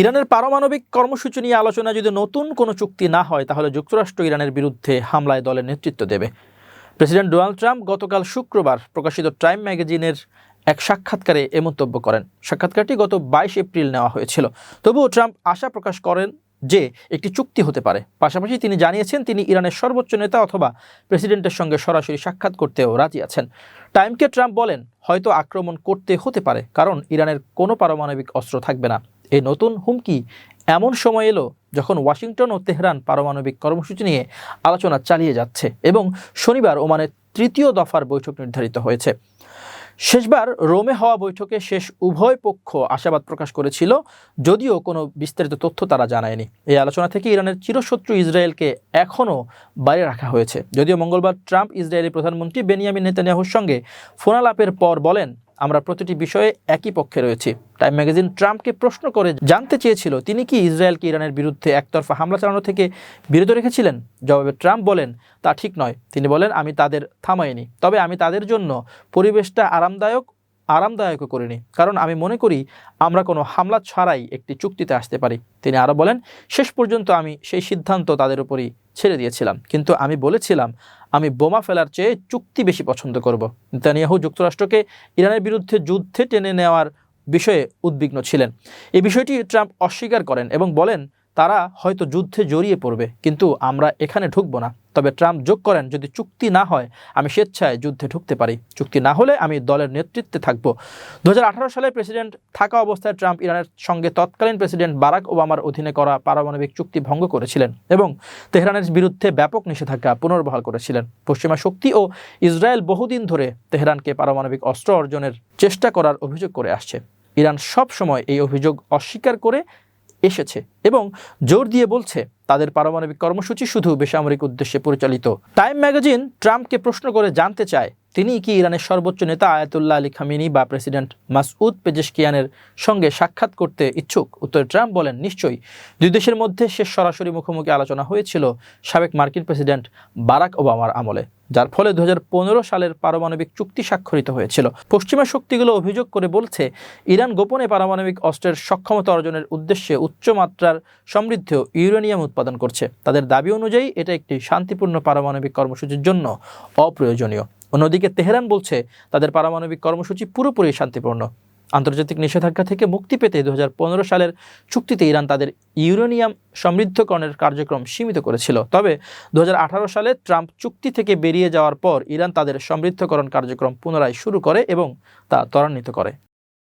ইরানের পারমাণবিক কর্মসূচি নিয়ে আলোচনা যদি নতুন কোনো চুক্তি না হয়, তাহলে যুক্তরাষ্ট্র ইরানের বিরুদ্ধে হামলায় দলের নেতৃত্ব দেবে। প্রেসিডেন্ট ডোনাল্ড ট্রাম্প গতকাল শুক্রবার প্রকাশিত টাইম ম্যাগাজিনের এক সাক্ষাৎকারে এ মন্তব্য করেন। সাক্ষাৎকারটি গত বাইশ এপ্রিল নেওয়া হয়েছিল। তবুও ট্রাম্প আশা প্রকাশ করেন যে একটি চুক্তি হতে পারে। পাশাপাশি তিনি জানিয়েছেন, তিনি ইরানের সর্বোচ্চ নেতা অথবা প্রেসিডেন্টের সঙ্গে সরাসরি সাক্ষাৎ করতেও রাজি আছেন। টাইমকে ট্রাম্প বলেন, হয়তো আক্রমণ করতে হতে পারে, কারণ ইরানের কোনো পারমাণবিক অস্ত্র থাকবে না। এই নতুন হুমকি এমন সময় এলো যখন ওয়াশিংটন ও তেহরান পারমাণবিক কর্মসূচি নিয়ে আলোচনা চালিয়ে যাচ্ছে এবং শনিবার ওমানের তৃতীয় দফার বৈঠক নির্ধারিত হয়েছে। শেষবার রোমে হওয়া বৈঠকে শেষ উভয় পক্ষ আশাবাদ প্রকাশ করেছিল, যদিও কোনো বিস্তারিত তথ্য তারা জানায়নি। এই আলোচনা থেকে ইরানের চিরশত্রু ইসরায়েলকে এখনও বাইরে রাখা হয়েছে। যদিও মঙ্গলবার ট্রাম্প ইসরায়েলি প্রধানমন্ত্রী বেনিয়ামিন নেতানিয়াহুর সঙ্গে ফোনালাপের পর বলেন আমরা প্রতিটি বিষয়ে একই পক্ষে রয়েছি। টাইম ম্যাগাজিন ট্রাম্পকে প্রশ্ন করে জানতে চেয়েছিল, তিনি কি ইসরায়েলকে ইরানের বিরুদ্ধে একতরফা হামলা চালানো থেকে বিরত রেখেছিলেন? জবাবে ট্রাম্প বলেন, তা ঠিক নয়। তিনি বলেন, আমি তাদের থামাইনি। তবে আমি তাদের জন্য পরিবেশটা আরামদায়ক আরামদায়কও করিনি কারণ আমি মনে করি আমরা কোনো হামলা ছাড়াই একটি চুক্তিতে আসতে পারি। তিনি আরও বলেন, শেষ পর্যন্ত আমি সেই সিদ্ধান্ত তাদের উপরই ছেড়ে দিয়েছিলাম। কিন্তু আমি বলেছিলাম, আমি বোমা ফেলার চেয়ে চুক্তি বেশি পছন্দ করব। নেতানিয়াহু যুক্তরাষ্ট্রকে ইরানের বিরুদ্ধে যুদ্ধে টেনে নেওয়ার বিষয়ে উদ্বিগ্ন ছিলেন। এই বিষয়টি ট্রাম্প অস্বীকার করেন এবং বলেন তারা হয়তো যুদ্ধে জড়িয়ে পড়বে, কিন্তু আমরা এখানে ঢুকবো না। তবে ট্রাম্প যোগ করেন, যদি চুক্তি না হয়, আমি স্বেচ্ছায় যুদ্ধে ঢুকতে পারি। চুক্তি না হলে আমি দলের নেতৃত্বে থাকব। দু হাজার আঠারো সালে প্রেসিডেন্ট থাকা অবস্থায় ট্রাম্প ইরানের সঙ্গে তৎকালীন প্রেসিডেন্ট বারাক ওবামার অধীনে করা পারমাণবিক চুক্তি ভঙ্গ করেছিলেন এবং তেহরানের বিরুদ্ধে ব্যাপক নিষেধাজ্ঞা পুনর্বহাল করেছিলেন। পশ্চিমা শক্তি ও ইসরায়েল বহুদিন ধরে তেহরানকে পারমাণবিক অস্ত্র অর্জনের চেষ্টা করার অভিযোগ করে আসছে। ইরান সব সময় এই অভিযোগ অস্বীকার করে এসেছে এবং জোর দিয়ে বলছে, তাদের পারমাণবিক কর্মসূচি শুধু বেসামরিক উদ্দেশ্যে পরিচালিত। টাইম ম্যাগাজিন ট্রাম্পকে প্রশ্ন করে জানতে চায়, তিনি কি ইরানের সর্বোচ্চ নেতা আয়াতুল্লাহ আলী খামিনি বা প্রেসিডেন্ট মাসউদ পেজেশকিয়ানের সঙ্গে সাক্ষাৎ করতে ইচ্ছুক? উত্তরে ট্রাম্প বলেন, নিশ্চয়ই। দুই দেশের মধ্যে শেষ সরাসরি মুখোমুখি আলোচনা হয়েছিল সাবেক মার্কিন প্রেসিডেন্ট বারাক ওবামার আমলে। যার ফলে দু হাজার পনেরো সালের পারমাণবিক চুক্তি স্বাক্ষরিত হয়েছিল। পশ্চিমা শক্তিগুলো অভিযোগ করে বলছে, ইরান গোপনে পারমাণবিক অস্ত্রের সক্ষমতা অর্জনের উদ্দেশ্যে উচ্চমাত্রার সমৃদ্ধ ইউরেনিয়াম উৎপাদন করছে। তাদের দাবি অনুযায়ী এটা একটি শান্তিপূর্ণ পারমাণবিক কর্মসূচির জন্য অপ্রয়োজনীয়। অন্যদিকে তেহরান বলছে, তাদের পারমাণবিক কর্মসূচি পুরোপুরি শান্তিপূর্ণ। আন্তর্জাতিক নিষেধাজ্ঞা থেকে মুক্তি পেতে দু হাজার পনেরো সালের চুক্তিতে ইরান তাদের ইউরেনিয়াম সমৃদ্ধকরণের কার্যক্রম সীমিত করেছিল। তবে দু হাজার আঠারো সালে ট্রাম্প চুক্তি থেকে বেরিয়ে যাওয়ার পর ইরান তাদের সমৃদ্ধকরণ কার্যক্রম পুনরায় শুরু করে এবং তা ত্বরান্বিত করে।